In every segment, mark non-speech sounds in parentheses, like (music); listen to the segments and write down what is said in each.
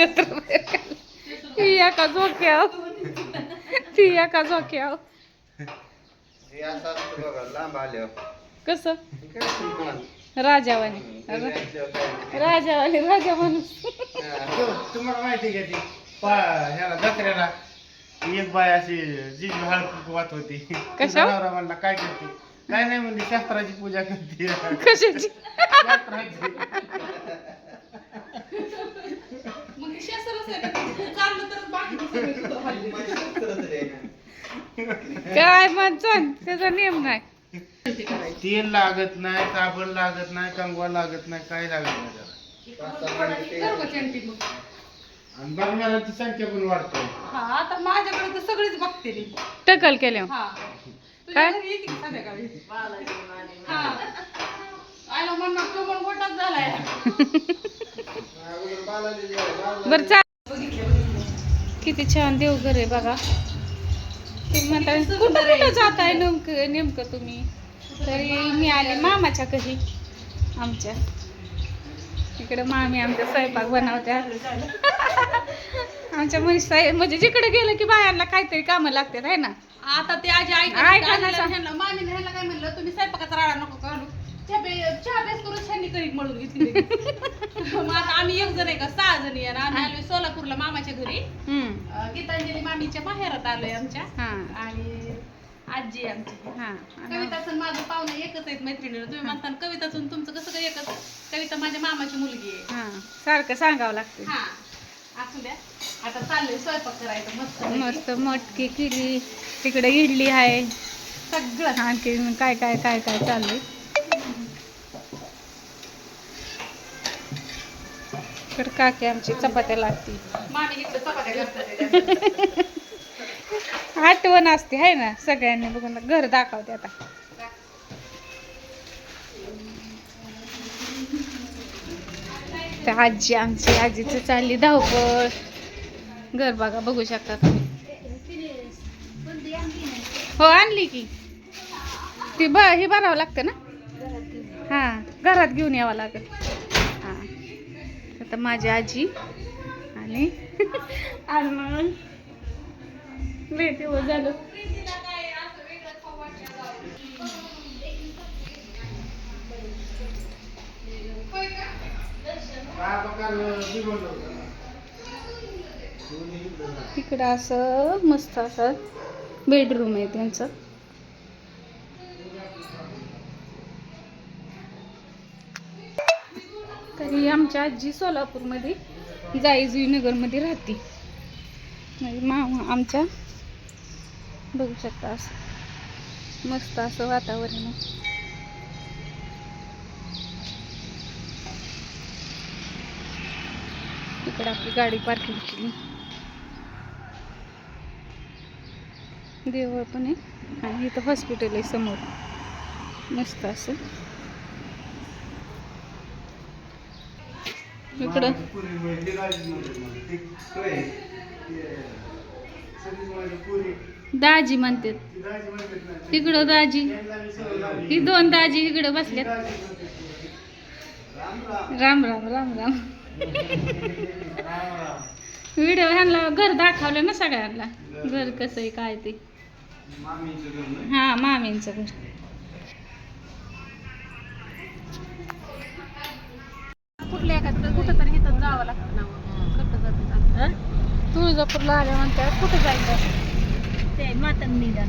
ती एका झोक्याव ती एका झोक्याव कसं? काय? राजावानी. राजा माणूस. तुम्हाला माहिती का ती? पा ह्याला जत्रेला एक बाय अशी जी हळद वात होती. कशा? नवरा म्हणला काय करते? काय नाही म्हणते शास्त्राची पूजा करते. कशाची? शास्त्राची. काय म्हणसान त्याचा नियम नाही. तेल लागत नाही साबण लागत नाही कंगवा लागत नाही काय लागत नाही त्याला. आणि बघणाऱ्यांची संख्या पण वाढते. हा आता माझ्याकडे तर सगळीच बघते रे टकल केल्या. हा. काय? तुझ्या घरी येते की संध्याकाळी? हा. आयला म्हणणार तो पण मोठाच झालाय. (laughs) बर किती छान देवघर आहे बघा. तुम्ही म्हणता कुठं कुठं जाताय नेमकं नेमकं तुम्ही? तरी मी आले मामाच्या घरी आमच्या. इकडे मामी आमच्या स्वयंपाक बनवत्या. आमच्या साहेब म्हणजे जिकडे गेलं की बायांना काहीतरी कामं लागतात आहे ना? आता ते आजी ऐका ऐका ना सा- ह्यांना मामीने ह्यांना काय म्हणलं तुम्ही स्वयंपाकाचा राडा नको चहा बेस करून मळून घेतली मग आता आम्ही एक जण आहे का? सहा जणी आहे आम्ही आलोय सोलापूरला मामाच्या घरी. हम्म. अं, गीतांजली मामीच्या माहेरात आलोय आमच्या. हा. आणि आजी आहे आमची. हा. आणि- कविताचं माझं पाहुणं एकच आहेत मैत्रिणीला. तुम्ही म्हणता ना, कविताचं आणि तुमचं कसं काय एकच? कविता माझ्या मामाची मुलगी आहे. हा. सारखं सांगावं लागतं हा. असू द्या. आता चाललंय स्वयंपाक करायचं मस्त मस्त मटकी केली तिकडे इडली आहे. सगळं. आणखी काय काय काय काय चाललंय? तर काकी आमची चपात्या लागती. आठवण असते आहे ना? सगळ्यांनी बघून घर दाखवते आता. तर आजी आमची आजीचं चालली धावपळ. घर बघा बघू शकता तुम्ही. हो आणली की. ती ब हे भरावं लागतं ना? हां घरात घेऊन यावं लागेल. आता माझी आजी आणि (laughs) आणि मग झालं. इकडं असं मस्त असं बेडरूम आहे त्यांचं. तरी आमच्या आजी सोलापूरमध्ये जाईजुईनगरमध्ये राहते. म्हणजे मामा आमच्या बघू शकता असं. मस्त असं वातावरण आहे. इकडे आपली गाडी पार्किंग केली. देवळ पण आहे आणि इथं हॉस्पिटल आहे समोर. मस्त असं इकडं पुरी म्हणजे राजी नव्हती मला. ती काय? ते, सगळीच माझी इकडं. दाजी म्हणतात. तिकडं दाजी. ही दोन दाजी इकडं बसल्यात. राम राम. राम राम. व्हिडिओ ह्यांना घर दाखवलं ना सगळ्यांना. घर कसं आहे काय ते. हा मामींचं घर. कुठं तरी इथं जावं लागतं ना कुठं जातं? तुळजापूरला आल्या म्हणतात कुठं जायचं? ते मातंग निदान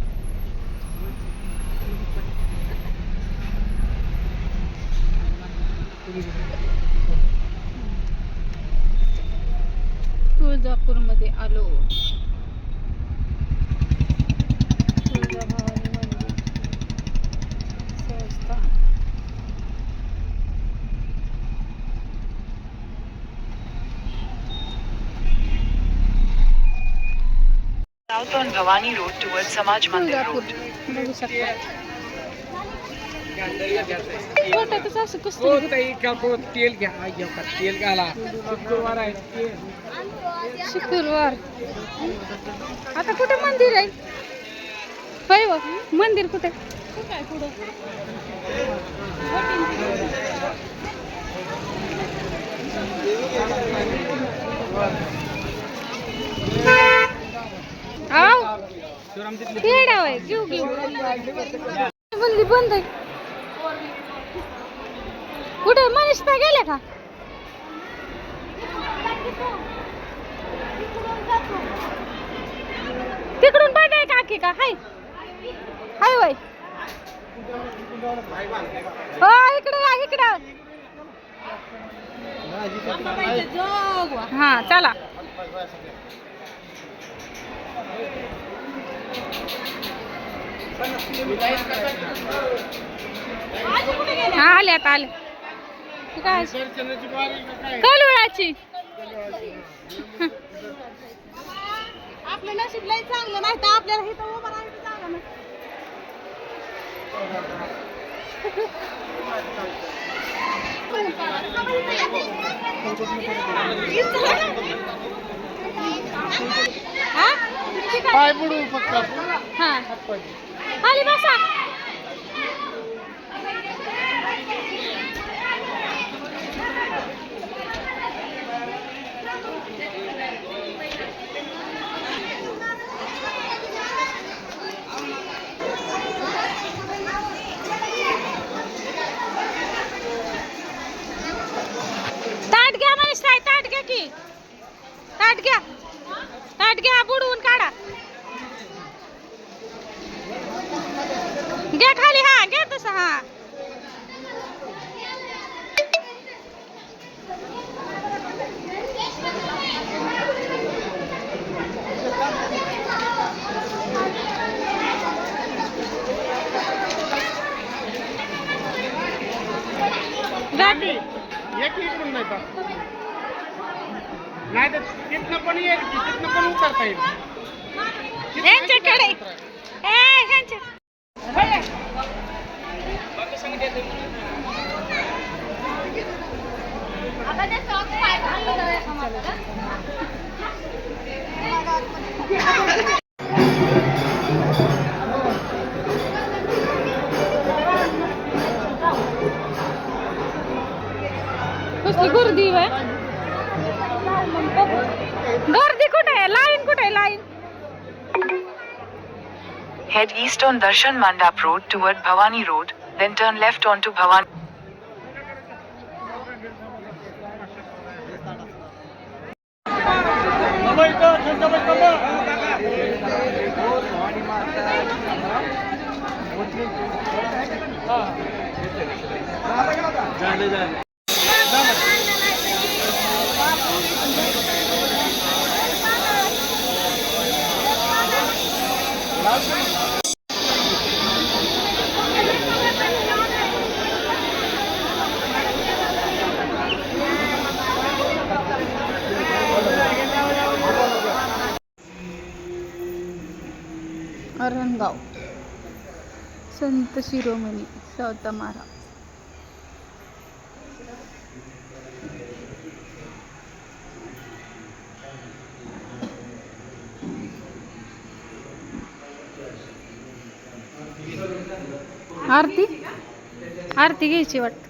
तुळजापूरमध्ये आलो रवानी रोड टूवर्ड समाज मंदिर रोड पोटातच असं कसं तेल घ्या? तेल घाला. शुक्रवार आहे. तेल शुक्रवार. आता कुठे मंदिर आहे? होय व मंदिर कुठे आहे? जीव घेऊ मंदिर बंद आहे. कुठे? मनीष तर गेले का? तिकडून पाहिजे आहे काकी का? हाय. हाय वय हो इकडे या इकडे. हा चला. हा आले आता आले काय कलुळाची आपलं नशीब लय चांगलं नाही तर आपल्याला इथं उभं राहायचं जागा नाही. हा? पाय बुडू फक्त. हा. खाली बसा. पण की तिथनं पण उतरता येईल यांच्याकडे कसली गर्दी आहे गर्दी कुठे आहे लाईन कुठे आहे line Head east on Darshan Mandap Road toward Bhavani Road, then turn left onto Bhavani. Arangaon संत शिरोमणी सावता महाराज आरती? आरती घ्यायची वाटत.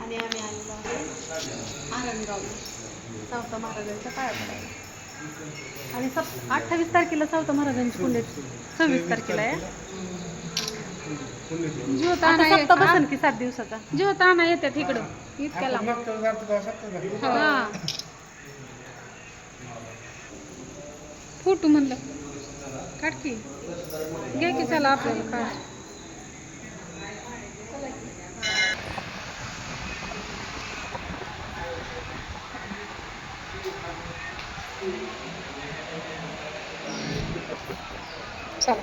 आणि आम्ही आलेलो आहे आरणगाव सावता महाराजांच्या पाया आणि सप अठ्ठावीस तारखेला सावता महाराजांची पुण्यतिथी सव्वीस तारखेला आहे. बसन की सात दिवसाचा. ज्योत आणा येतात इकडं इतक्या लांब. हा. फ़ोटो म्हणलं काढ की। घे की चला। आपल्याला काढ चला